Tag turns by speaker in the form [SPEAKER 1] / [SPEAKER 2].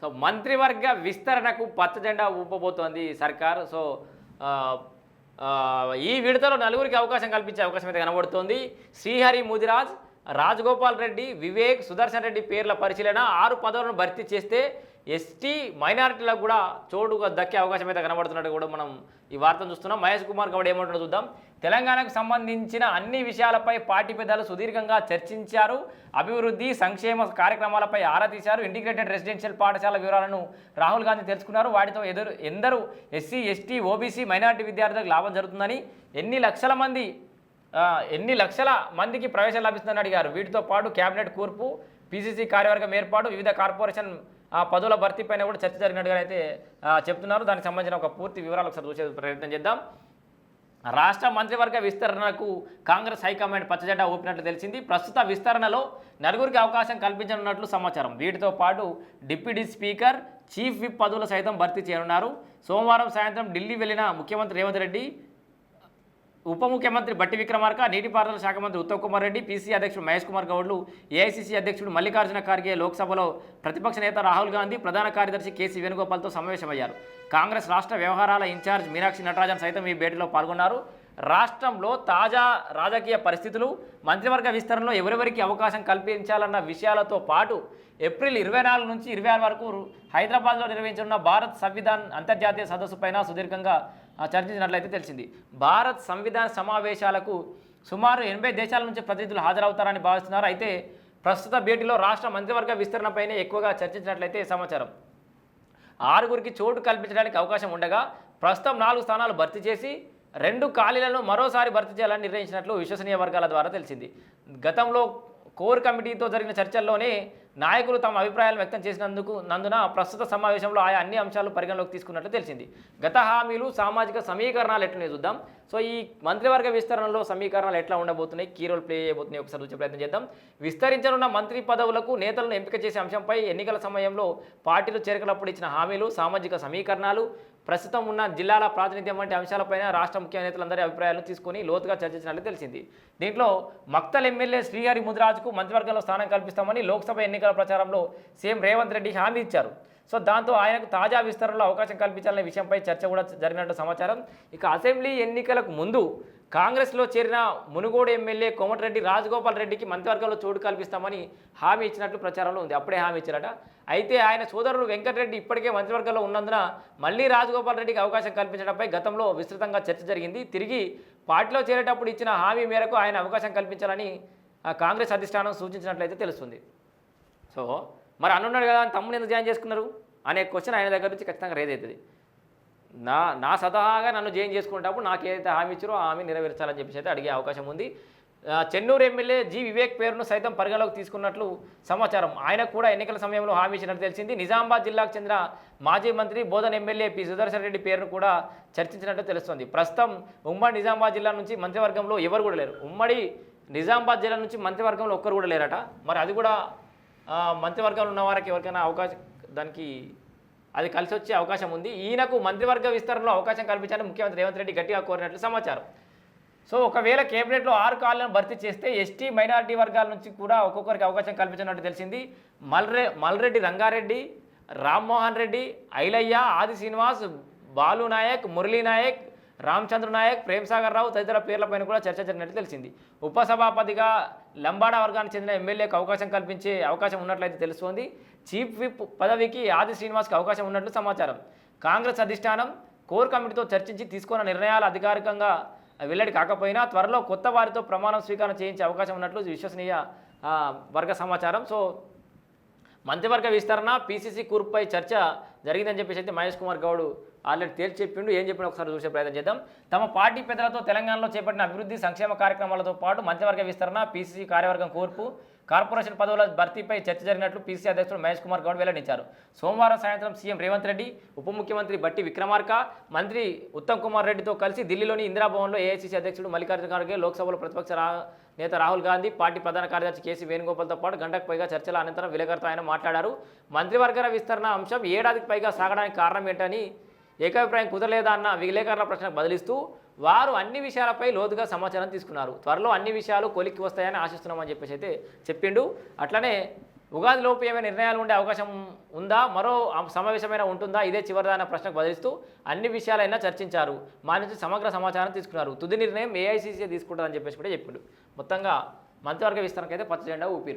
[SPEAKER 1] So మంత్రివర్గ విస్తరణకు పచ్చజెండా ఊపబోతోంది సర్కార్. సో ఈ విడతలో నలుగురికి అవకాశం కల్పించే అవకాశం అయితే కనబడుతోంది. శ్రీహరి ముదిరాజ్ రాజగోపాల్ రెడ్డి వివేక్ సుదర్శన్ రెడ్డి పేర్ల పరిశీలన ఆరు పదవులను భర్తీ చేస్తే ఎస్టీ మైనారిటీలకు కూడా చోటుగా దక్కే అవకాశం అయితే కనబడుతున్నట్టు కూడా మనం ఈ వార్తను చూస్తున్నాం. మహేష్ కుమార్ గౌడ్ ఏమంటుందో చూద్దాం. తెలంగాణకు సంబంధించిన అన్ని విషయాలపై పార్టీ పెద్దలు సుదీర్ఘంగా చర్చించారు. అభివృద్ధి సంక్షేమ కార్యక్రమాలపై ఆరా తీశారు. ఇంటిగ్రేటెడ్ రెసిడెన్షియల్ పాఠశాల వివరాలను రాహుల్ గాంధీ తెలుసుకున్నారు. వాటితో ఎదురు ఎందరూ ఎస్సీ ఎస్టీ ఓబీసీ మైనారిటీ విద్యార్థులకు లాభం జరుగుతుందని ఎన్ని లక్షల మంది ఎన్ని లక్షల మందికి ప్రవేశం లభిస్తుందని అడిగారు. వీటితో పాటు కేబినెట్ కూర్పు పీసీసీ కార్యవర్గం ఏర్పాటు వివిధ కార్పొరేషన్ పదవుల భర్తీ పైన కూడా చర్చ జరిగినట్టుగా అయితే చెప్తున్నారు. దానికి సంబంధించిన ఒక పూర్తి వివరాలు ఒకసారి చూసే ప్రయత్నం చేద్దాం. రాష్ట్ర మంత్రివర్గ విస్తరణకు కాంగ్రెస్ హైకమాండ్ పచ్చజెండా ఊపినట్లు తెలిసింది. ప్రస్తుత విస్తరణలో నలుగురికి అవకాశం కల్పించనున్నట్లు సమాచారం. వీటితో పాటు డిప్యూటీ స్పీకర్ చీఫ్ విప్ పదవులు సైతం భర్తీ చేయనున్నారు. సోమవారం సాయంత్రం ఢిల్లీ వెళ్ళిన ముఖ్యమంత్రి రేవంత్ రెడ్డి ఉప ముఖ్యమంత్రి బట్టి విక్రమార్క నీటిపారుదల శాఖ మంత్రి ఉత్తమ్ కుమార్ రెడ్డి పీసీ అధ్యక్షుడు మహేష్ కుమార్ గౌడ్లు ఏఐసీసీ అధ్యక్షుడు మల్లికార్జున ఖార్గే లోక్సభలో ప్రతిపక్ష నేత రాహుల్ గాంధీ ప్రధాన కార్యదర్శి కేసీ వేణుగోపాల్తో సమావేశమయ్యారు. కాంగ్రెస్ రాష్ట్ర వ్యవహారాల ఇన్ఛార్జ్ మీనాక్షి నటరాజన్ సైతం ఈ భేటీలో పాల్గొన్నారు. రాష్ట్రంలో తాజా రాజకీయ పరిస్థితులు మంత్రివర్గ విస్తరణలో ఎవరెవరికి అవకాశం కల్పించాలన్న విషయాలతో పాటు ఏప్రిల్ ఇరవై నాలుగు నుంచి ఇరవై ఆరు వరకు హైదరాబాద్లో నిర్వహించనున్న భారత్ సంవిధాన్ అంతర్జాతీయ సదస్సు పైన సుదీర్ఘంగా చర్చించినట్లయితే తెలిసింది. భారత్ సంవిధాన సమావేశాలకు సుమారు ఎనభై దేశాల నుంచి ప్రతినిధులు హాజరవుతారని భావిస్తున్నారు. అయితే ప్రస్తుత భేటీలో రాష్ట్ర మంత్రివర్గ విస్తరణపైనే ఎక్కువగా చర్చించినట్లయితే సమాచారం. ఆరుగురికి చోటు కల్పించడానికి అవకాశం ఉండగా ప్రస్తుతం నాలుగు స్థానాలు భర్తీ చేసి రెండు ఖాళీలను మరోసారి భర్తీ చేయాలని నిర్ణయించినట్లు విశ్వసనీయ వర్గాల ద్వారా తెలిసింది. గతంలో కోర్ కమిటీతో జరిగిన చర్చల్లోనే నాయకులు తమ అభిప్రాయాలు వ్యక్తం చేసినందుకు నందున ప్రస్తుత సమావేశంలో ఆయా అన్ని అంశాలు పరిగణలోకి తీసుకున్నట్లు తెలిసింది. గత హామీలు సామాజిక సమీకరణాలు ఎట్లనే చూద్దాం. సో ఈ మంత్రివర్గ విస్తరణలో సమీకరణాలు ఎట్లా ఉండబోతున్నాయి? కీ రోల్ ప్లే చేయబోతున్నాయి. ఒకసారి చూసే ప్రయత్నం చేద్దాం. విస్తరించనున్న మంత్రి పదవులకు నేతలను ఎంపిక చేసే అంశంపై ఎన్నికల సమయంలో పార్టీలు చేరికలప్పుడు ఇచ్చిన హామీలు సామాజిక సమీకరణాలు ప్రస్తుతం ఉన్న జిల్లాల ప్రాతినిధ్యం వంటి అంశాలపైన రాష్ట్ర ముఖ్య నేతలందరి అభిప్రాయాలను తీసుకొని లోతుగా చర్చించినట్లు తెలిసింది. దీంట్లో మక్తల్ ఎమ్మెల్యే శ్రీహరి ముదిరాజుకు మంత్రివర్గంలో స్థానం కల్పిస్తామని లోక్సభ ఎన్నికల ప్రచారంలో సీఎం రేవంత్ రెడ్డి హామీ ఇచ్చారు. సో దాంతో ఆయనకు తాజా విస్తరణలో అవకాశం కల్పించాలనే విషయంపై చర్చ కూడా జరిగినట్టు సమాచారం. ఇక అసెంబ్లీ ఎన్నికలకు ముందు కాంగ్రెస్లో చేరిన మునుగోడు ఎమ్మెల్యే కోమటిరెడ్డి రాజగోపాల్ రెడ్డికి మంత్రివర్గంలో చోటు కల్పిస్తామని హామీ ఇచ్చినట్లు ప్రచారంలో ఉంది. అప్పుడే హామీ ఇచ్చారట. అయితే ఆయన సోదరుడు వెంకటరెడ్డి ఇప్పటికే మంత్రివర్గంలో ఉన్నందున మళ్ళీ రాజగోపాల్ రెడ్డికి అవకాశం కల్పించడంపై గతంలో విస్తృతంగా చర్చ జరిగింది. తిరిగి పార్టీలో చేరేటప్పుడు ఇచ్చిన హామీ మేరకు ఆయన అవకాశం కల్పించాలని కాంగ్రెస్ అధిష్టానం సూచించినట్లయితే తెలుస్తుంది. సో మరి అన్నున్నాడు కదా అని తమ్ముడు ఎందుకు జాయిన్ చేసుకున్నారు? అనే క్వశ్చన్ ఆయన దగ్గర నుంచి ఖచ్చితంగా రేజ్ అవుతుంది. నా నా సతహాగా నన్ను జాయిన్ చేసుకునేటప్పుడు నాకు ఏదైతే హామీ ఇచ్చారో హామీ నెరవేర్చాలని చెప్పేసి అయితే అడిగే అవకాశం ఉంది. చెన్నూరు ఎమ్మెల్యే జి వివేక్ పేరును సైతం పరిగణలోకి తీసుకున్నట్లు సమాచారం. ఆయన కూడా ఎన్నికల సమయంలో హామీ ఇచ్చినట్టు తెలిసింది. నిజామాబాద్ జిల్లాకు చెందిన మాజీ మంత్రి బోధన్ ఎమ్మెల్యే పి సుదర్శన్ రెడ్డి పేరును కూడా చర్చించినట్టు తెలుస్తోంది. ప్రస్తుతం ఉమ్మడి నిజామాబాద్ జిల్లా నుంచి మంత్రివర్గంలో ఎవరు కూడా లేరు. ఉమ్మడి నిజామాబాద్ జిల్లా నుంచి మంత్రివర్గంలో ఒక్కరు కూడా లేరట. మరి అది కూడా మంత్రివర్గంలో ఉన్న వారికి ఎవరికైనా అవకాశం దానికి అది కలిసి వచ్చే అవకాశం ఉంది. ఈయనకు మంత్రివర్గ విస్తరణలో అవకాశం కల్పించాలని ముఖ్యమంత్రి రేవంత్ రెడ్డి గట్టిగా కోరినట్లు సమాచారం. సో ఒకవేళ కేబినెట్లో ఆరు ఖాళీలను భర్తీ చేస్తే ఎస్టీ మైనారిటీ వర్గాల నుంచి కూడా ఒక్కొక్కరికి అవకాశం కల్పించినట్టు తెలిసింది. మల్రే మల్రెడ్డి రంగారెడ్డి రామ్మోహన్ రెడ్డి ఐలయ్య ఆది శ్రీనివాస్ బాలు నాయక్ మురళీ నాయక్ రామచంద్ర నాయక్ ప్రేమ్సాగర్ రావు తదితర పేర్లపైన కూడా చర్చ జరిగినట్లు తెలిసింది. ఉపసభాపతిగా లంబాడా వర్గానికి చెందిన ఎమ్మెల్యేకు అవకాశం కల్పించే అవకాశం ఉన్నట్లయితే తెలుస్తోంది. చీఫ్ విప్ పదవికి ఆది శ్రీనివాస్కి అవకాశం ఉన్నట్లు సమాచారం. కాంగ్రెస్ అధిష్టానం కోర్ కమిటీతో చర్చించి తీసుకున్న నిర్ణయాలు అధికారికంగా వెల్లడి కాకపోయినా త్వరలో కొత్త వారితో ప్రమాణం స్వీకారం చేయించే అవకాశం ఉన్నట్లు విశ్వసనీయ వర్గ సమాచారం. సో మంత్రివర్గ విస్తరణ పీసీసీ కూర్పుపై చర్చ జరిగిందని చెప్పేసి అయితే మహేష్ కుమార్ గౌడ్ ఆల్రెడీ తేల్చి చెప్పిండు ఏం చెప్పిన ఒకసారి చూసే ప్రయత్నం చేద్దాం. తమ పార్టీ పెద్దలతో తెలంగాణలో చేపట్టిన అభివృద్ధి సంక్షేమ కార్యక్రమాలతో పాటు మంత్రివర్గ విస్తరణ పీసీసీ కార్యవర్గం కూర్పు కార్పొరేషన్ పదవుల భర్తీపై చర్చ జరిగినట్లు పీసీ అధ్యక్షుడు మహేష్ కుమార్ గౌడ్ వెల్లడించారు. సోమవారం సాయంత్రం సీఎం రేవంత్ రెడ్డి ఉప ముఖ్యమంత్రి బట్టి విక్రమార్క మంత్రి ఉత్తమ్ కుమార్ రెడ్డితో కలిసి ఢిల్లీలోని ఇందిరాభవన్లో ఏఐసీసీ అధ్యక్షుడు మల్లికార్జున ఖార్గే లోక్సభలో ప్రతిపక్ష రా నేత రాహుల్ గాంధీ పార్టీ ప్రధాన కార్యదర్శి కేసీ వేణుగోపాల్తో పాటు గంటకు పైగా చర్చల అనంతరం విలేకరుతో ఆయన మాట్లాడారు. మంత్రివర్గ విస్తరణ అంశం ఏడాదికి పైగా సాగడానికి కారణం ఏంటని ఏకాభిప్రాయం కుదరలేదా అన్న విలేకరుల ప్రశ్నకు బదిలిస్తూ వారు అన్ని విషయాలపై లోతుగా సమాచారం తీసుకున్నారు. త్వరలో అన్ని విషయాలు కొలిక్కి వస్తాయని ఆశిస్తున్నామని చెప్పేసి అయితే చెప్పిండు. అట్లనే ఉగాది లోపు ఏమైనా నిర్ణయాలు ఉండే అవకాశం ఉందా? మరో సమావేశమైన ఉంటుందా? ఇదే చివరిదైన ప్రశ్నకు బదిలిస్తూ అన్ని విషయాలైనా చర్చించారు. మా నుంచి సమగ్ర సమాచారం తీసుకున్నారు. తుది నిర్ణయం ఏఐసీసీ తీసుకుంటారని చెప్పేసి కూడా చెప్పిండు. మొత్తంగా మంత్రివర్గ విస్తరణకైతే పచ్చ జెండా ఊపిరు.